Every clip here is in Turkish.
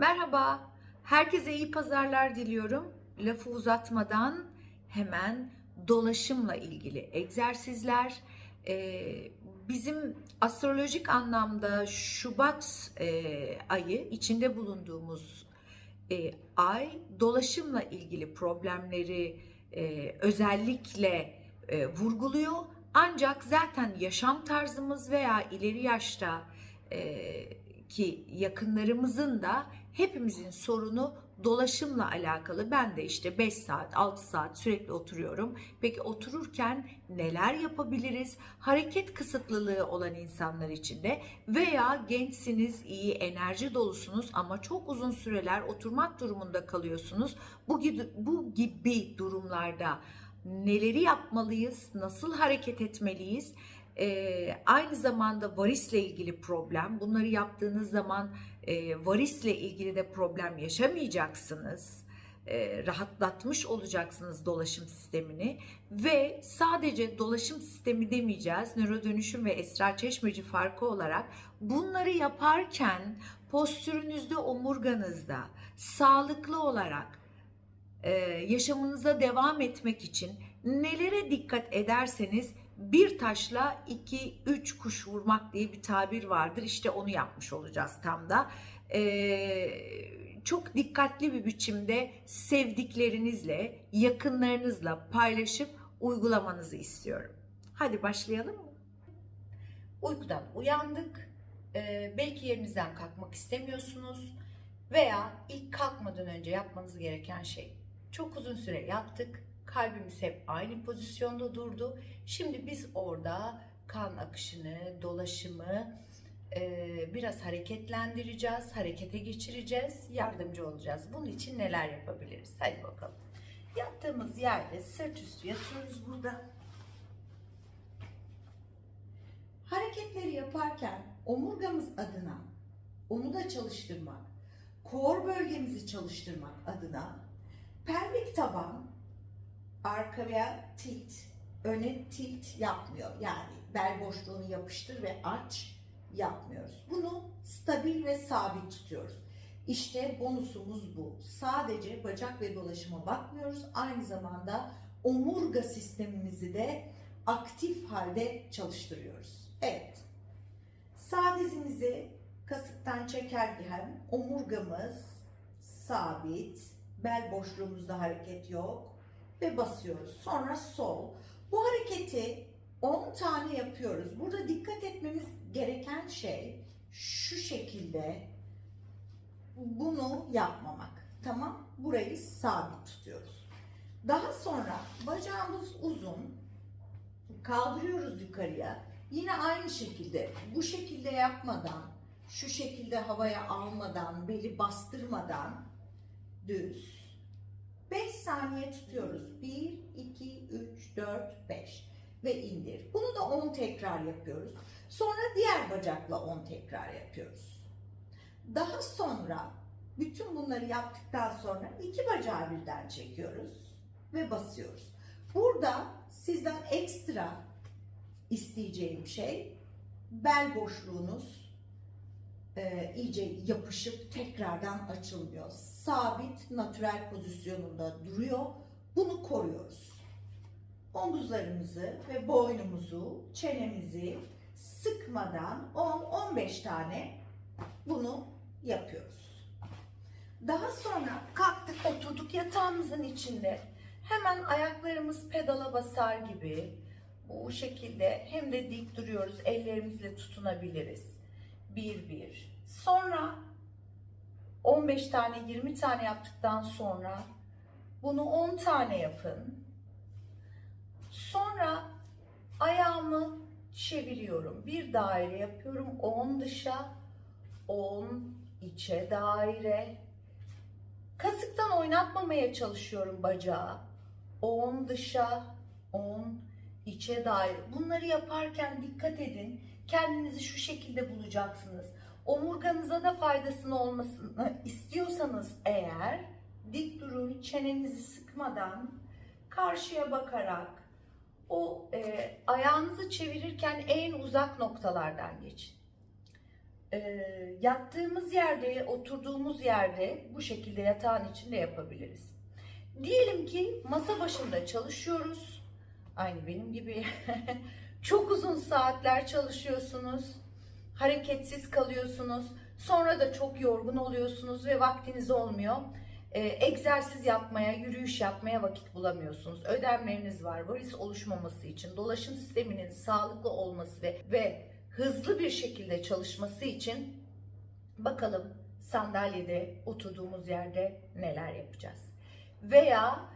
Merhaba, herkese iyi pazarlar diliyorum. Lafı uzatmadan hemen dolaşımla ilgili egzersizler. Ee, bizim astrolojik anlamda Şubat e, ayı içinde bulunduğumuz e, ay dolaşımla ilgili problemleri e, özellikle vurguluyor. Ancak zaten yaşam tarzımız veya ileri yaşta ki yakınlarımızın da hepimizin sorunu dolaşımla alakalı. Ben de işte 5 saat, 6 saat sürekli oturuyorum. Peki otururken neler yapabiliriz? Hareket kısıtlılığı olan insanlar için de veya gençsiniz, iyi enerji dolusunuz ama çok uzun süreler oturmak durumunda kalıyorsunuz. Bu gibi, bu gibi durumlarda neleri yapmalıyız? Nasıl hareket etmeliyiz? Ee, aynı zamanda varisle ilgili problem. Bunları yaptığınız zaman e, varisle ilgili de problem yaşamayacaksınız. E, rahatlatmış olacaksınız dolaşım sistemini ve sadece dolaşım sistemi demeyeceğiz. Nöro dönüşüm ve esrar çeşmeci farkı olarak bunları yaparken postürünüzde, omurganızda sağlıklı olarak e, yaşamınıza devam etmek için nelere dikkat ederseniz bir taşla iki üç kuş vurmak diye bir tabir vardır. İşte onu yapmış olacağız tam da. Ee, çok dikkatli bir biçimde sevdiklerinizle, yakınlarınızla paylaşıp uygulamanızı istiyorum. Hadi başlayalım mı? Uykudan uyandık. Ee, belki yerinizden kalkmak istemiyorsunuz veya ilk kalkmadan önce yapmanız gereken şey çok uzun süre yattık Kalbimiz hep aynı pozisyonda durdu. Şimdi biz orada kan akışını, dolaşımı e, biraz hareketlendireceğiz, harekete geçireceğiz, yardımcı olacağız. Bunun için neler yapabiliriz? Hadi bakalım. Yattığımız yerde sırt üstü yatıyoruz burada. Hareketleri yaparken omurgamız adına onu da çalıştırmak, kor bölgemizi çalıştırmak adına pelvik taban arkaya tilt, öne tilt yapmıyor. Yani bel boşluğunu yapıştır ve aç yapmıyoruz. Bunu stabil ve sabit tutuyoruz. İşte bonusumuz bu. Sadece bacak ve dolaşıma bakmıyoruz. Aynı zamanda omurga sistemimizi de aktif halde çalıştırıyoruz. Evet. Sağ dizimizi kasıktan çekerken omurgamız sabit, bel boşluğumuzda hareket yok ve basıyoruz. Sonra sol. Bu hareketi 10 tane yapıyoruz. Burada dikkat etmemiz gereken şey şu şekilde bunu yapmamak. Tamam? Burayı sabit tutuyoruz. Daha sonra bacağımız uzun. Kaldırıyoruz yukarıya. Yine aynı şekilde bu şekilde yapmadan, şu şekilde havaya almadan, beli bastırmadan düz 5 saniye tutuyoruz. 1, 2, 3, 4, 5 ve indir. Bunu da 10 tekrar yapıyoruz. Sonra diğer bacakla 10 tekrar yapıyoruz. Daha sonra bütün bunları yaptıktan sonra iki bacağı birden çekiyoruz ve basıyoruz. Burada sizden ekstra isteyeceğim şey bel boşluğunuz e, iyice yapışıp tekrardan açılmıyor. Sabit, natürel pozisyonunda duruyor. Bunu koruyoruz. Omuzlarımızı ve boynumuzu, çenemizi sıkmadan 10-15 tane bunu yapıyoruz. Daha sonra kalktık oturduk yatağımızın içinde. Hemen ayaklarımız pedala basar gibi bu şekilde hem de dik duruyoruz. Ellerimizle tutunabiliriz. Bir bir. Sonra 15 tane 20 tane yaptıktan sonra bunu 10 tane yapın. Sonra ayağımı çeviriyorum. Bir daire yapıyorum. 10 dışa, 10 içe daire. Kasıktan oynatmamaya çalışıyorum bacağı. 10 dışa, 10 içe daire. Bunları yaparken dikkat edin. Kendinizi şu şekilde bulacaksınız. Omurganıza da faydasını olmasını istiyorsanız eğer dik durun, çenenizi sıkmadan karşıya bakarak o e, ayağınızı çevirirken en uzak noktalardan geçin. e, yattığımız yerde, oturduğumuz yerde bu şekilde yatağın içinde yapabiliriz. Diyelim ki masa başında çalışıyoruz. Aynı benim gibi. Çok uzun saatler çalışıyorsunuz. Hareketsiz kalıyorsunuz. Sonra da çok yorgun oluyorsunuz ve vaktiniz olmuyor. Ee, egzersiz yapmaya, yürüyüş yapmaya vakit bulamıyorsunuz. Ödemleriniz var. Varis oluşmaması için, dolaşım sisteminin sağlıklı olması ve, ve hızlı bir şekilde çalışması için bakalım sandalyede oturduğumuz yerde neler yapacağız. Veya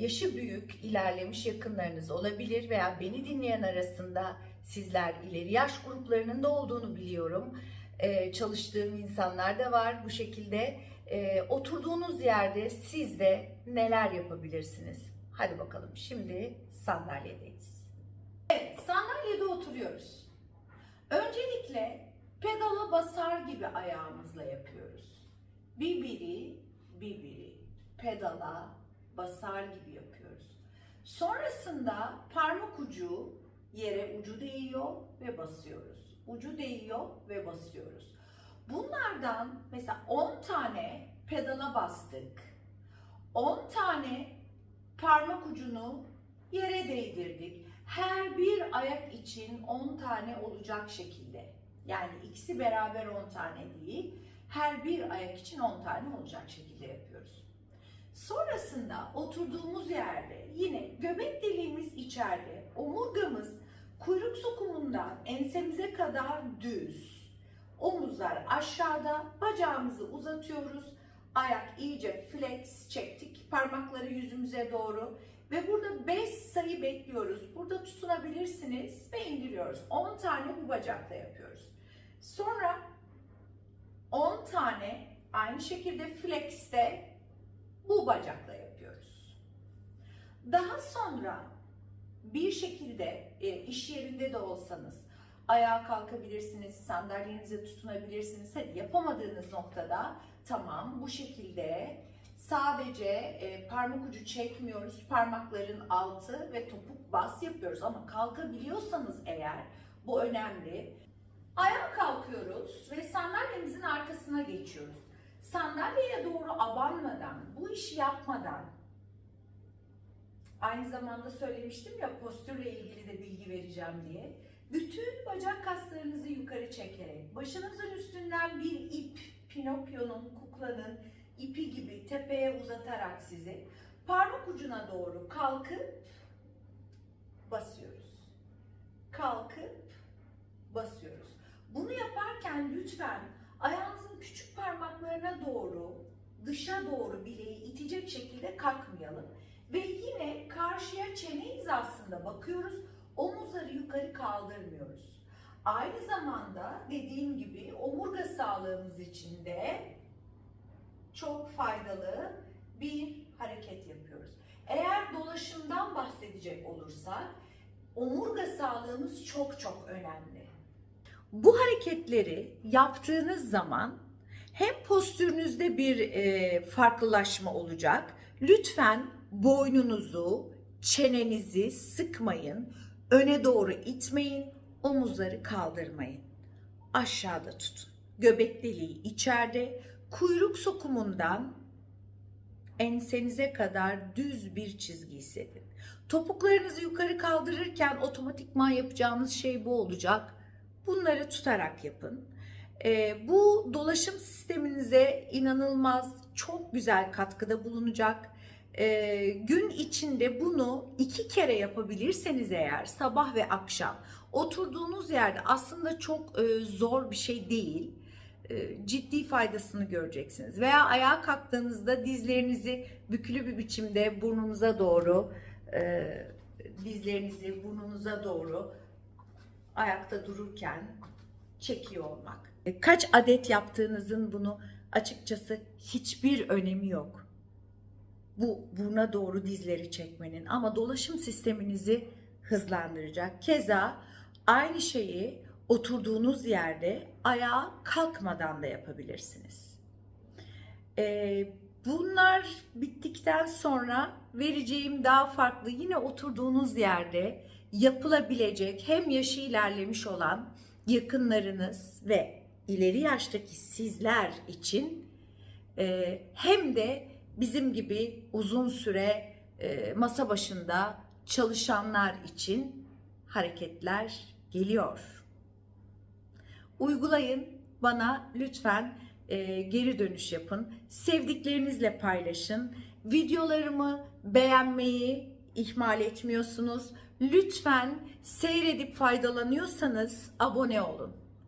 yaşı büyük, ilerlemiş yakınlarınız olabilir veya beni dinleyen arasında sizler ileri yaş gruplarının da olduğunu biliyorum. E, çalıştığım insanlar da var bu şekilde. E, oturduğunuz yerde siz de neler yapabilirsiniz? Hadi bakalım şimdi sandalyedeyiz. Evet, sandalyede oturuyoruz. Öncelikle pedala basar gibi ayağımızla yapıyoruz. Bir biri, bir biri pedala basar gibi yapıyoruz. Sonrasında parmak ucu yere ucu değiyor ve basıyoruz. Ucu değiyor ve basıyoruz. Bunlardan mesela 10 tane pedala bastık. 10 tane parmak ucunu yere değdirdik. Her bir ayak için 10 tane olacak şekilde. Yani ikisi beraber 10 tane değil, her bir ayak için 10 tane olacak şekilde yapıyoruz. Sonrasında oturduğumuz yerde yine göbek deliğimiz içeride, omurgamız kuyruk sokumundan ensemize kadar düz. Omuzlar aşağıda, bacağımızı uzatıyoruz. Ayak iyice flex çektik, parmakları yüzümüze doğru ve burada 5 sayı bekliyoruz. Burada tutunabilirsiniz ve indiriyoruz. 10 tane bu bacakla yapıyoruz. Sonra 10 tane aynı şekilde flex'te bu bacakla yapıyoruz. Daha sonra bir şekilde e, iş yerinde de olsanız ayağa kalkabilirsiniz, sandalyenize tutunabilirsiniz. Hadi yapamadığınız noktada tamam bu şekilde sadece e, parmak ucu çekmiyoruz. Parmakların altı ve topuk bas yapıyoruz ama kalkabiliyorsanız eğer bu önemli. Ayağa kalkıyoruz ve sandalyemizin arkasına geçiyoruz. Sandalyeye doğru abanmadan, işi yapmadan aynı zamanda söylemiştim ya postürle ilgili de bilgi vereceğim diye. Bütün bacak kaslarınızı yukarı çekerek, başınızın üstünden bir ip, Pinokyo'nun, kuklanın ipi gibi tepeye uzatarak sizi parmak ucuna doğru kalkıp basıyoruz. Kalkıp basıyoruz. Bunu yaparken lütfen ayağınızın küçük parmaklarına doğru, dışa doğru bileği itecek şekilde kalkmayalım. Ve yine karşıya çene hizasında bakıyoruz. Omuzları yukarı kaldırmıyoruz. Aynı zamanda dediğim gibi omurga sağlığımız için de çok faydalı bir hareket yapıyoruz. Eğer dolaşımdan bahsedecek olursak omurga sağlığımız çok çok önemli. Bu hareketleri yaptığınız zaman hem postürünüzde bir e, farklılaşma olacak. Lütfen boynunuzu, çenenizi sıkmayın, öne doğru itmeyin, omuzları kaldırmayın. Aşağıda tutun. Göbek deliği içeride, kuyruk sokumundan ensenize kadar düz bir çizgi hissedin. Topuklarınızı yukarı kaldırırken otomatikman yapacağınız şey bu olacak. Bunları tutarak yapın. Ee, bu dolaşım sisteminize inanılmaz çok güzel katkıda bulunacak. Ee, gün içinde bunu iki kere yapabilirseniz eğer sabah ve akşam oturduğunuz yerde aslında çok e, zor bir şey değil. E, ciddi faydasını göreceksiniz. Veya ayağa kalktığınızda dizlerinizi bükülü bir biçimde burnunuza doğru e, dizlerinizi burnunuza doğru ayakta dururken çekiyor olmak. E, Kaç adet yaptığınızın bunu açıkçası hiçbir önemi yok. Bu buruna doğru dizleri çekmenin ama dolaşım sisteminizi hızlandıracak. Keza aynı şeyi oturduğunuz yerde ayağa kalkmadan da yapabilirsiniz. Ee, bunlar bittikten sonra vereceğim daha farklı yine oturduğunuz yerde yapılabilecek hem yaşı ilerlemiş olan yakınlarınız ve ileri yaştaki sizler için e, hem de bizim gibi uzun süre e, masa başında çalışanlar için hareketler geliyor. Uygulayın, bana lütfen e, geri dönüş yapın. Sevdiklerinizle paylaşın. Videolarımı beğenmeyi ihmal etmiyorsunuz. Lütfen seyredip faydalanıyorsanız abone olun.